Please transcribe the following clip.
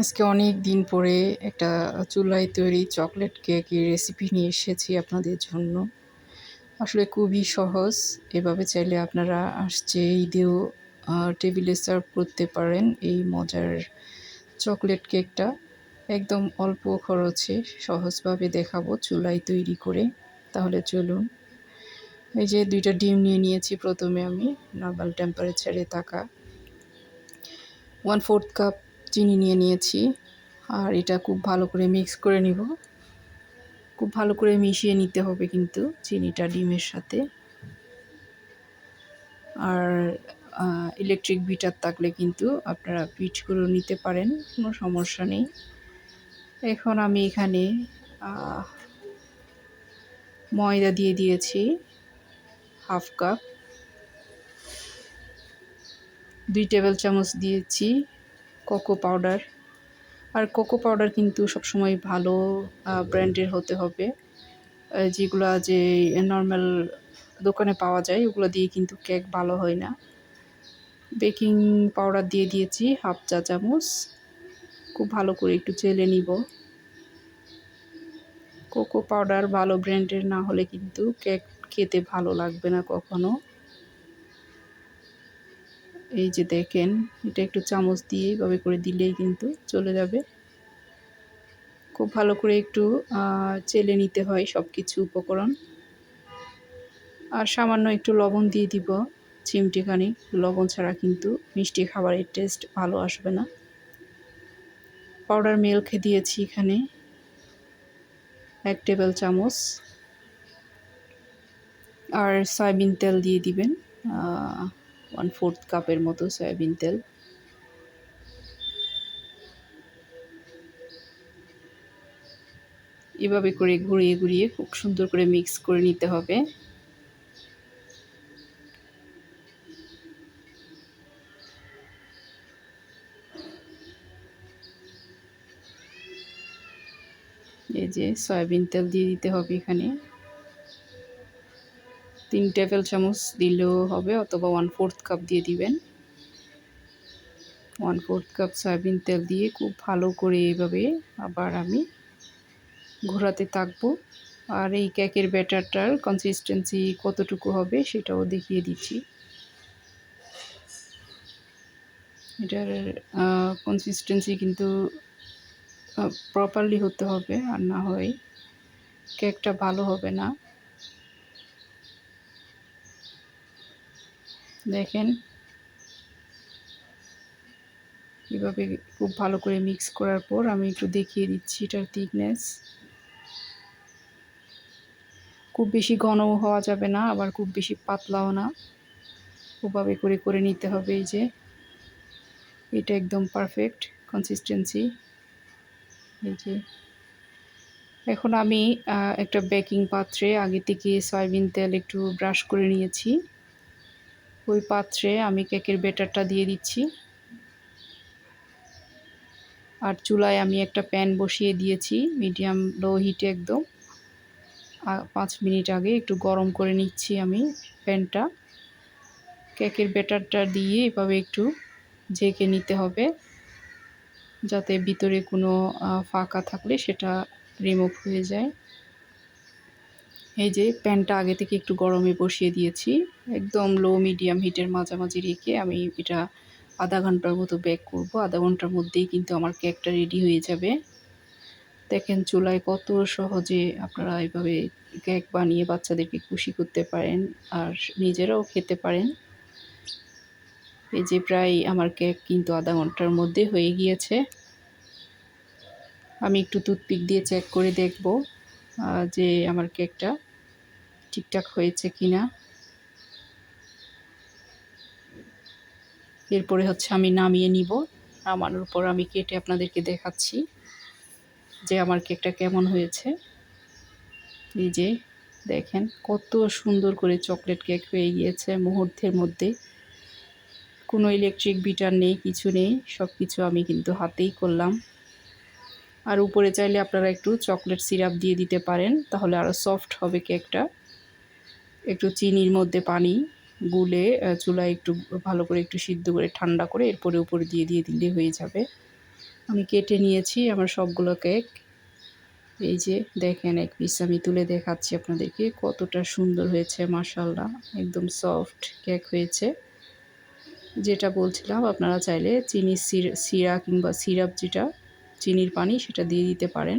আজকে অনেক দিন পরে একটা চুলায় তৈরি চকলেট কেকের রেসিপি নিয়ে এসেছি আপনাদের জন্য। আসলে খুবই সহজ, এভাবে চাইলে আপনারা আসছে ঈদেও টেবিলে সার্ভ করতে পারেন এই মজার চকলেট কেকটা। একদম অল্প খরচে সহজভাবে দেখাবো চুলায় তৈরি করে। তাহলে চলুন। এই যে দুইটা ডিম নিয়ে নিয়েছি প্রথমে আমি নর্মাল টেম্পারেচারে থাকা। ওয়ান ফোর্থ কাপ চিনি নিয়ে নিয়েছি। আর এটা খুব ভালো করে মিক্স করে নিব। খুব ভালো করে মিশিয়ে নিতে হবে কিন্তু চিনিটা ডিমের সাথে। আর ইলেকট্রিক বিটার থাকলে কিন্তু আপনারা করে নিতে পারেন, কোনো সমস্যা নেই। এখন আমি এখানে ময়দা দিয়ে দিয়েছি হাফ কাপ। দুই টেবিল চামচ দিয়েছি কোকো পাউডার। আর কোকো পাউডার কিন্তু সবসময় ভালো ব্র্যান্ডের হতে হবে। যেগুলো যে নর্মাল দোকানে পাওয়া যায়, ওগুলো দিয়ে কিন্তু কেক ভালো হয় না। বেকিং পাউডার দিয়ে দিয়েছি হাফ চা চামচ। খুব ভালো করে একটু চেলে নিব। কোকো পাউডার ভালো ব্র্যান্ডের না হলে কিন্তু কেক খেতে ভালো লাগবে না কখনো। এই যে দেখেন, এটা একটু চামচ দিয়ে এইভাবে করে দিলেই কিন্তু চলে যাবে। খুব ভালো করে একটু চেলে নিতে হয় সব কিছু উপকরণ। আর সামান্য একটু লবণ দিয়ে দিব চিমটিখানি লবণ ছাড়া কিন্তু মিষ্টি খাবারের টেস্ট ভালো আসবে না। পাউডার মিল্ক দিয়েছি এখানে। এক টেবিল চামচ। আর সয়াবিন তেল দিয়ে দিবেন ওয়ান ফোর্থ কাপের মতো সয়াবিন তেল। এভাবে করে ঘুরিয়ে ঘুরিয়ে খুব সুন্দর করে মিক্স করে নিতে হবে। এই যে সয়াবিন তেল দিয়ে দিতে হবে এখানে। তিন টেবিল চামচ দিলেও হবে, অথবা ওয়ান ফোর্থ কাপ দিয়ে দিবেন। ওয়ান ফোর্থ কাপ সয়াবিন তেল দিয়ে খুব ভালো করে এইভাবে আবার আমি ঘোরাতে থাকব। আর এই কেকের ব্যাটারটার কনসিস্টেন্সি কতটুকু হবে সেটাও দেখিয়ে দিচ্ছি। এটার কনসিস্টেন্সি কিন্তু প্রপারলি হতে হবে, আর না হয় কেকটা ভালো হবে না। দেখেন। এভাবে খুব ভালো করে মিক্স করার পর আমি একটু দেখিয়ে দিচ্ছি এটার থিকনেস খুব বেশি ঘনও হওয়া যাবে না, আবার খুব বেশি পাতলাও না। ওভাবে করে করে নিতে হবে এই যে। এটা একদম পারফেক্ট কনসিস্টেন্সি এই যে। এখন আমি একটা বেকিং পাত্রে আগে থেকে সয়াবিন তেল একটু ব্রাশ করে নিয়েছি। ওই পাত্রে আমি কেকের বেটারটা দিয়ে দিচ্ছি। আর চুলায় আমি একটা প্যান বসিয়ে দিয়েছি, মিডিয়াম লো হিটে একদম। পাঁচ মিনিট আগে একটু গরম করে নিচ্ছি আমি প্যানটা। কেকের বেটারটা দিয়ে এভাবে একটু ঝেঁকে নিতে হবে, যাতে ভিতরে কোনো ফাঁকা থাকলে সেটা রিমুভ হয়ে যায়। এই যে প্যানটা আগে থেকে একটু গরমে বসিয়ে দিয়েছি, একদম লো মিডিয়াম হিটের মাঝামাঝি রেখে আমি এটা আধা ঘণ্টার মতো বেক করব। আধা ঘণ্টার মধ্যেই কিন্তু আমার কেকটা রেডি হয়ে যাবে। দেখেন চুলায় কত সহজে আপনারা এভাবে কেক বানিয়ে বাচ্চাদেরকে খুশি করতে পারেন আর নিজেরাও খেতে পারেন। এই যে প্রায় আমার কেক কিন্তু আধা ঘণ্টার মধ্যে হয়ে গিয়েছে। আমি একটু টুথপিক দিয়ে চেক করে দেখব যে আমার কেকটা ঠিকঠাক হয়েছে কি না এরপরে হচ্ছে আমি নামিয়ে নিব। নামানোর পর আমি কেটে আপনাদেরকে দেখাচ্ছি যে আমার কেকটা কেমন হয়েছে। এই যে দেখেন, কত সুন্দর করে চকলেট কেক হয়ে গিয়েছে মুহূর্তের মধ্যে। কোনো ইলেকট্রিক বিটার নেই, কিছু নেই সব কিছু আমি কিন্তু হাতেই করলাম। আর উপরে চাইলে আপনারা একটু চকলেট সিরাপ দিয়ে দিতে পারেন, তাহলে আরও সফট হবে কেকটা। একটু চিনির মধ্যে পানি গুলে চুলায় একটু ভালো করে একটু সিদ্ধ করে ঠান্ডা করে এরপরে উপরে দিয়ে দিয়ে দিলে হয়ে যাবে। আমি কেটে নিয়েছি আমার সবগুলো কেক। এই যে দেখেন, এক পিস আমি তুলে দেখাচ্ছি আপনাদেরকে। কতটা সুন্দর হয়েছে মাসাল্লাহ একদম সফট কেক হয়েছে। যেটা বলছিলাম, আপনারা চাইলে চিনি সিরা কিংবা সিরাপ যেটা, চিনির পানি সেটা দিয়ে দিতে পারেন।